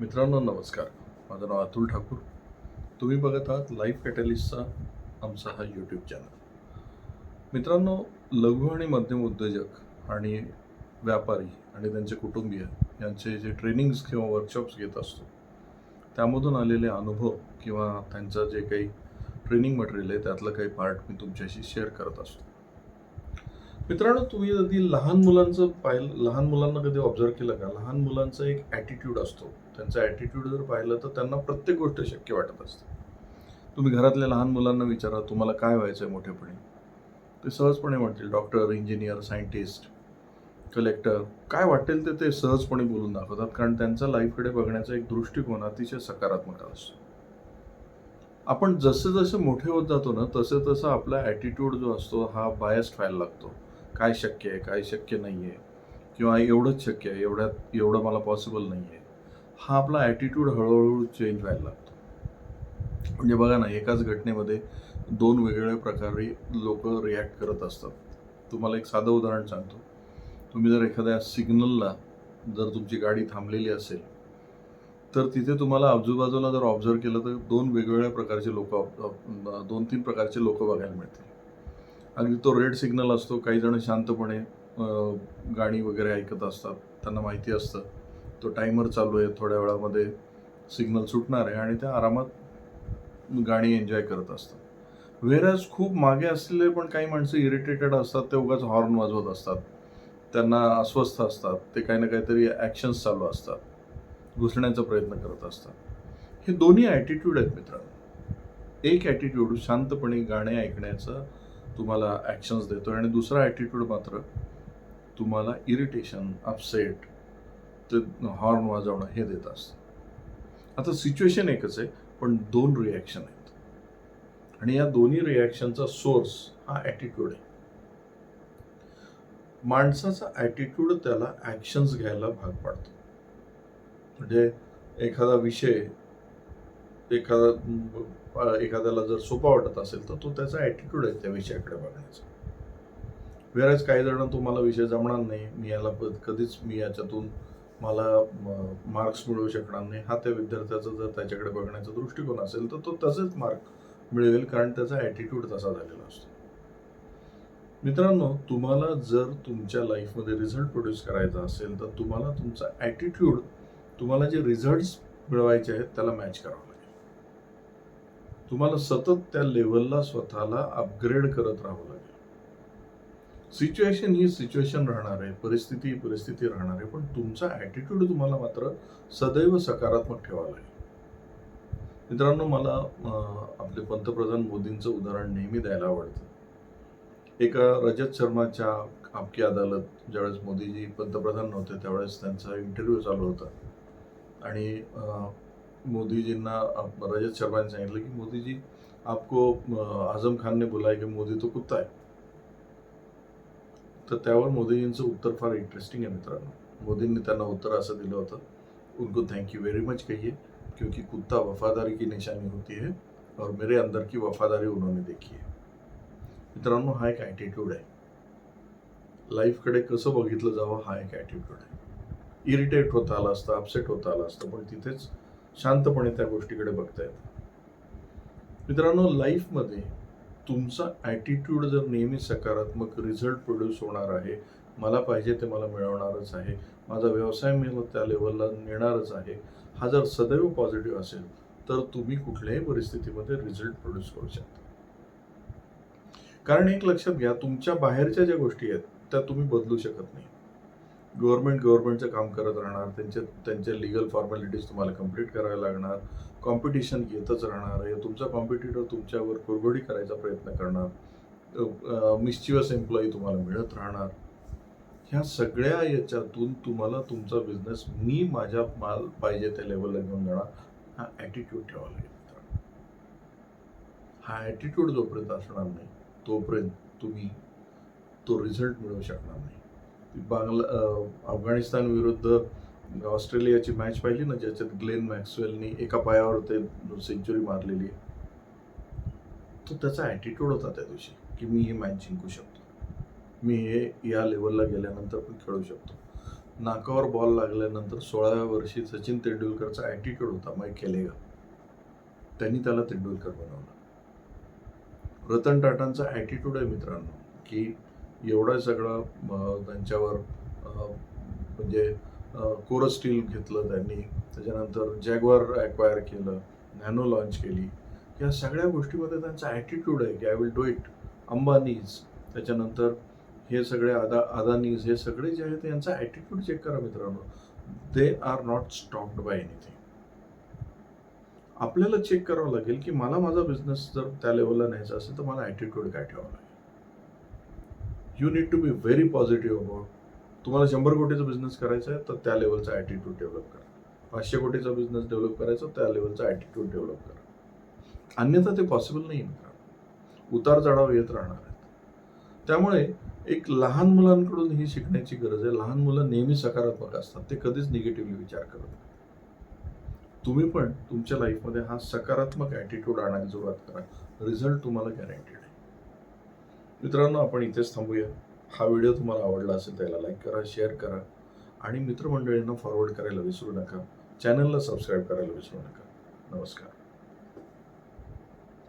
मित्रांनो नमस्कार. माझं नाव अतुल ठाकूर. तुम्ही बघत आहात लाईफ कॅटलिस्टचा आमचा हा यूट्यूब चॅनल मित्रांनो लघु आणि मध्यम उद्योजक आणि व्यापारी आणि त्यांचे कुटुंबीय यांचे जे ट्रेनिंग्स किंवा वर्कशॉप्स घेत असतो त्यामधून आलेले अनुभव किंवा त्यांचं जे काही ट्रेनिंग मटेरियल आहे त्यातलं काही पार्ट मी तुमच्याशी शेअर करत असतो. मित्रांनो तुम्ही कधी लहान मुलांचं पाहिलं लहान मुलांना कधी ऑब्झर्व केलं का? लहान मुलांचा एक ॲटिट्यूड असतो. त्यांचा ॲटिट्यूड जर पाहिलं तर त्यांना प्रत्येक गोष्ट शक्य वाटत असते. तुम्ही घरातल्या लहान मुलांना विचारा तुम्हाला काय व्हायचं आहे मोठेपणी? ते सहजपणे म्हणतील डॉक्टर इंजिनियर सायंटिस्ट कलेक्टर काय वाटेल ते ते सहजपणे बोलून दाखवतात. कारण त्यांचा लाईफकडे बघण्याचा एक दृष्टिकोन अतिशय सकारात्मक असतो. आपण जसे जसे मोठे होत जातो ना तसे तसं आपला ॲटिट्यूड जो असतो हा बायस्ट व्हायला लागतो. काय शक्य आहे काय शक्य नाही आहे किंवा एवढंच शक्य आहे एवढ्यात एवढं मला पॉसिबल नाही आहे हा आपला ॲटिट्यूड हळूहळू चेंज व्हायला लागतो. म्हणजे बघा ना एकाच घटनेमध्ये दोन वेगवेगळ्या प्रकारे लोक रिॲक्ट करत असतात. तुम्हाला एक साधं उदाहरण सांगतो. तुम्ही जर एखाद्या सिग्नलला जर तुमची गाडी थांबलेली असेल तर तिथे तुम्हाला आजूबाजूला जर ऑब्झर्व केलं तर दोन वेगवेगळ्या प्रकारचे लोक दोन तीन प्रकारचे लोक बघायला मिळतील. अगदी तो रेड सिग्नल असतो काही जण शांतपणे गाणी वगैरे ऐकत असतात त्यांना माहिती असतं. तो टायमर चालू आहे थोड्या वेळामध्ये सिग्नल सुटणार आहे आणि त्या आरामात गाणी एन्जॉय करत असतात. व्हेरॅज खूप मागे असलेले पण काही माणसं इरिटेटेड असतात ते उगाच हॉर्न वाजवत असतात. त्यांना अस्वस्थ असतात ते काही ना काहीतरी ॲक्शन्स चालू असतात. घुसण्याचा प्रयत्न करत असतात. हे दोन्ही ॲटिट्यूड आहेत मित्रांनो. एक ॲटिट्यूड शांतपणे गाणे ऐकण्याचं तुम्हाला ॲक्शन्स देतो आणि दुसरा ॲटिट्यूड मात्र तुम्हाला इरिटेशन अपसेट ते हॉर्न वाजवणं हे देत असतं. आता सिच्युएशन एकच आहे पण दोन रिॲक्शन आहेत. आणि या दोन्ही रिॲक्शनचा सोर्स हा ॲटिट्यूड आहे. माणसाचा ॲटिट्यूड त्याला ॲक्शन्स घ्यायला भाग पाडतो. म्हणजे एखादा विषय एखादा एखाद्याला जर सोपा वाटत असेल तर तो त्याचा ॲटिट्यूड आहे त्या विषयाकडे बघण्याचा वेळेस काही जण तुम्हाला विषय जमणार नाही मी याला कधीच मी याच्यातून मला मार्क्स मिळवू शकणार नाही. हा त्या विद्यार्थ्याचा जर त्याच्याकडे बघण्याचा दृष्टिकोन असेल तर तो तसेच मार्क मिळवेल कारण त्याचा ॲटिट्यूड तसा झालेला असतो. मित्रांनो तुम्हाला जर तुमच्या लाईफमध्ये रिझल्ट प्रोड्यूस करायचा असेल तर तुम्हाला तुमचा ॲटिट्यूड तुम्हाला जे रिझल्ट्स मिळवायचे आहेत त्याला मॅच करावं तुम्हाला सतत त्या लेवलला स्वतःला अपग्रेड करत राहावं लागेल. सिच्युएशन ही सिच्युएशन राहणार आहे परिस्थिती ही परिस्थिती राहणार आहे पण तुमचा ॲटिट्यूड तुम्हाला मात्र सदैव सकारात्मक ठेवावा लागेल. मित्रांनो मला आपले पंतप्रधान मोदींचं उदाहरण नेहमी द्यायला आवडतं. एका रजत शर्माच्या आपकी अदालत ज्यावेळेस मोदीजी पंतप्रधान नव्हते त्यावेळेस त्यांचा इंटरव्ह्यू चालू होता. आणि मोदीजींना रजत शर्माने सांगितलं की मोदीजी आपको आझम खान ने की मोदी तो कुत्ता आहे तर त्यावर मोदीजींचं उत्तर फार इंटरेस्टिंग आहे मित्रांनो. मोदींनी त्यांना उत्तर असं दिलं होतं. उनको थैंक यू वेरी मच कहिए क्योंकि कुत्ता वफादारी की निशानी होती है और मेरे अंदर की वफादारी उन्होंने देखी है। मित्रांनो हा एक ॲटिट्यूड आहे. लाईफकडे कसं बघितलं जावं हा एक ॲटिट्यूड आहे. इरिटेट होता आला असतं अपसेट होता आला असतं पण तिथेच शांतपणे त्या गोष्टीकडे बघता येतं मित्रांनो लाईफमध्ये तुमचा ॲटिट्यूड जर नेहमी सकारात्मक रिझल्ट प्रोड्यूस होणार आहे मला पाहिजे ते मला मिळवणारच आहे माझा व्यवसाय मी त्या लेवलला नेणारच आहे हा जर सदैव पॉझिटिव्ह असेल तर तुम्ही कुठल्याही परिस्थितीमध्ये रिझल्ट प्रोड्यूस करू शकता. कारण एक लक्षात घ्या तुमच्या बाहेरच्या ज्या गोष्टी आहेत त्या तुम्ही बदलू शकत नाही. गव्हर्नमेंट गव्हर्नमेंटचं काम करत राहणार त्यांचे त्यांच्या लिगल फॉर्मॅलिटीज तुम्हाला कंप्लीट करायला लागणार कॉम्पिटिशन येतच राहणार आहे तुमचा कॉम्पिटिटर तुमच्यावर कुरघोडी करायचा प्रयत्न करणार मिस्चिवस एम्प्लॉई तुम्हाला मिळत राहणार. ह्या सगळ्या याच्यातून तुम्हाला तुमचा बिझनेस मी माझ्या माल पाहिजे त्या लेवलला घेऊन जाणार हा ॲटिट्यूड ठेवावा लागेल हा ॲटिट्यूड जोपर्यंत असणार नाही तोपर्यंत तुम्ही तो रिझल्ट मिळवू शकणार नाही. बांगला अफगाणिस्तान विरुद्ध ऑस्ट्रेलियाची मॅच पाहिली ना ज्याच्यात ग्लेन मॅक्सवेलनी एका पायावर ते सेंचुरी मारलेली आहे. तो त्याचा ॲटिट्यूड होता त्या दिवशी की मी ही मॅच जिंकू शकतो. मी हे या लेवलला गेल्यानंतर पण खेळू शकतो. नाकावर बॉल लागल्यानंतर सोळाव्या वर्षी सचिन तेंडुलकरचा ॲटिट्यूड होता मग खेलेगा त्यांनी त्याला तेंडुलकर बनवलं. रतन टाटांचा ॲटिट्यूड आहे मित्रांनो की एवढं सगळं त्यांच्यावर म्हणजे कोर स्टील घेतलं त्यांनी. त्याच्यानंतर जॅगवार ॲक्वायर केलं नॅनो लॉन्च केली. या सगळ्या गोष्टीमध्ये त्यांचा ॲटिट्यूड आहे की I will do it Ambanis. त्याच्यानंतर हे सगळे अदा अदानीज हे सगळे जे आहेत यांचा ॲटिट्यूड चेक करा मित्रांनो. They are not stopped by anything आपल्याला चेक करावं लागेल की मला माझा बिझनेस जर त्या लेवलला न्यायचा असेल तर मला ॲटिट्यूड काय ठेवावं लागेल? You need to be very positive about तुम्हाला शंभर कोटीचा बिझनेस करायचा आहे तर त्या लेवलचा ॲटिट्यूड डेव्हलप करा. पाचशे कोटीचा बिझनेस डेव्हलप करायचा त्या लेवलचा ॲटिट्यूड डेव्हलप करा. अन्यथा ते पॉसिबल नाही मित्रांनो उतार चढाव येत राहणार आहेत. त्यामुळे एक लहान मुलांकडून ही शिकण्याची गरज आहे. लहान मुलं नेहमी सकारात्मक असतात. ते कधीच निगेटिव्हली विचार करत नाही. तुम्ही पण तुमच्या लाईफमध्ये हा सकारात्मक ॲटिट्यूड आणायला सुरुवात करा. रिझल्ट तुम्हाला गॅरंटीड मित्रांनो आपण इथेच थांबूया. हा व्हिडिओ तुम्हाला आवडला असेल त्याला लाईक करा शेअर करा. आणि मित्रमंडळींना फॉरवर्ड करायला विसरू नका. चॅनलला सबस्क्राईब करायला विसरू नका. नमस्कार.